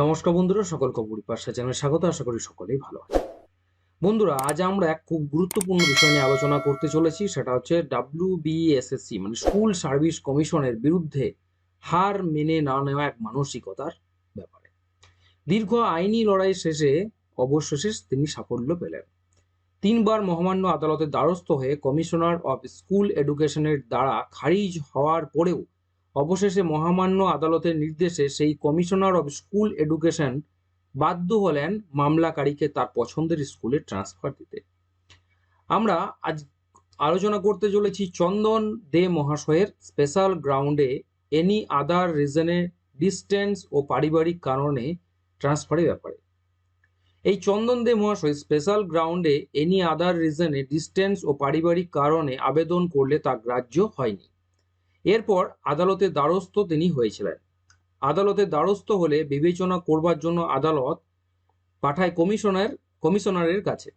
নমস্কার বন্ধুরা, সকল সকলকে পরিপাশা চ্যানেলে স্বাগত, আশা করি সকলেই ভালো বন্ধুরা, আজ আমরা এক খুব গুরুত্বপূর্ণ বিষয় নিয়ে আলোচনা করতে চলেছি, সেটা হচ্ছে ডাব্লিউ বিএসএসসি মানে স্কুল সার্ভিস কমিশনের বিরুদ্ধে হার মেনে না নেওয়া এক মানসিকতার ব্যাপারে। দীর্ঘ আইনি লড়াই শেষে, অবশেষে তিনি সাফল্য পেলেন। তিনবার মহামান্য আদালতের দ্বারস্থ হয়ে কমিশনার অফ স্কুল এডুকেশনের দ্বারা খারিজ হওয়ার পরেও অবশেষে মহামান্য আদালতের নির্দেশে সেই কমিশনার অব স্কুল এডুকেশন বাধ্য হলেন মামলাকারীকে তার পছন্দের স্কুলে ট্রান্সফার দিতে। আমরা আজ আলোচনা করতে চলেছি চন্দন দে মহাশয়ের স্পেশাল গ্রাউন্ডে এনি আদার রিজনে, ডিস্টেন্স ও পারিবারিক কারণে ট্রান্সফারের ব্যাপারে। এই চন্দন দে মহাশয় স্পেশাল গ্রাউন্ডে এনি আদার রিজনে, ডিস্টেন্স ও পারিবারিক কারণে আবেদন করলে তা গ্রাহ্য হয়নি। এরপর আদালতে দ্বারস্থ তিনি হয়েছিলেন। আদালতে দ্বারস্থ হলে বিবেচনা করবার জন্য আদালত পাঠায় কমিশনার, কমিশনারের কাছে।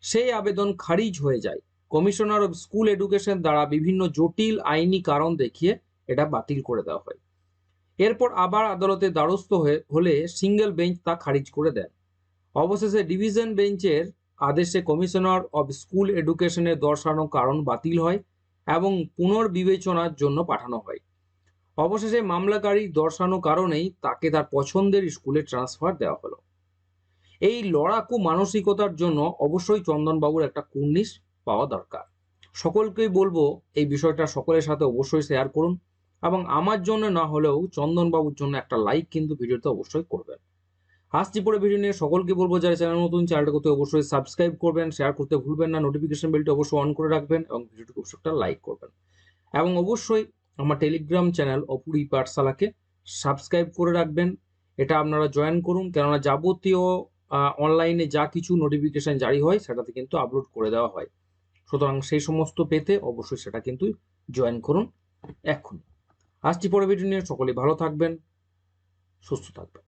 সেই আবেদন খারিজ হয়ে যায়। কমিশনার অফ স্কুল এডুকেশন দ্বারা বিভিন্ন জটিল আইনি কারণ দেখিয়ে এটা বাতিল করে দেওয়া হয়। এরপর আবার আদালতে দ্বারস্থ হয়ে, হলে সিঙ্গেল বেঞ্চ তা খারিজ করে দেন। অবশেষে ডিভিশন বেঞ্চের আদেশে কমিশনার অব স্কুল এডুকেশনের দর্শানো কারণ বাতিল হয়। এবং পুনর্বিবেচনার জন্য পাঠানো হয়। অবশেষে মামলাকারী দর্শানো কারণেই তাকে তার পছন্দের স্কুলে ট্রান্সফার দেওয়া হলো। এই লড়াকু মানসিকতার জন্য অবশ্যই চন্দনবাবুর একটা কুর্নিশ পাওয়া দরকার। সকলকেই বলব এই বিষয়টা সকলের সাথে অবশ্যই শেয়ার করুন এবং আমার জন্য না হলেও চন্দনবাবুর জন্য একটা লাইক কিন্তু ভিডিওতে অবশ্যই করবেন। আসছি পরে ভিডিও নিয়ে সকলকে বলব, যারা চ্যানেল নতুন চ্যানেলটা করতে অবশ্যই সাবস্ক্রাইব করবেন শেয়ার করতে ভুলবেন না নোটিফিকেশন বেলটি অবশ্যই অন করে রাখবেন এবং ভিডিওটিকে অবশ্যই একটা লাইক করবেন। এবং অবশ্যই আমার টেলিগ্রাম চ্যানেল অপুরি পাঠশালাকে সাবস্ক্রাইব করে রাখবেন। এটা আপনারা জয়েন করুন, কেননা যাবতীয় অনলাইনে যা কিছু নোটিফিকেশন জারি হয়, সেটাতে কিন্তু আপলোড করে দেওয়া হয়। সুতরাং সেই সমস্ত পেতে অবশ্যই সেটা কিন্তু জয়েন করুন এখন আসছি পরে ভিডিও নিয়ে সকলে ভালো থাকবেন, সুস্থ থাকবেন।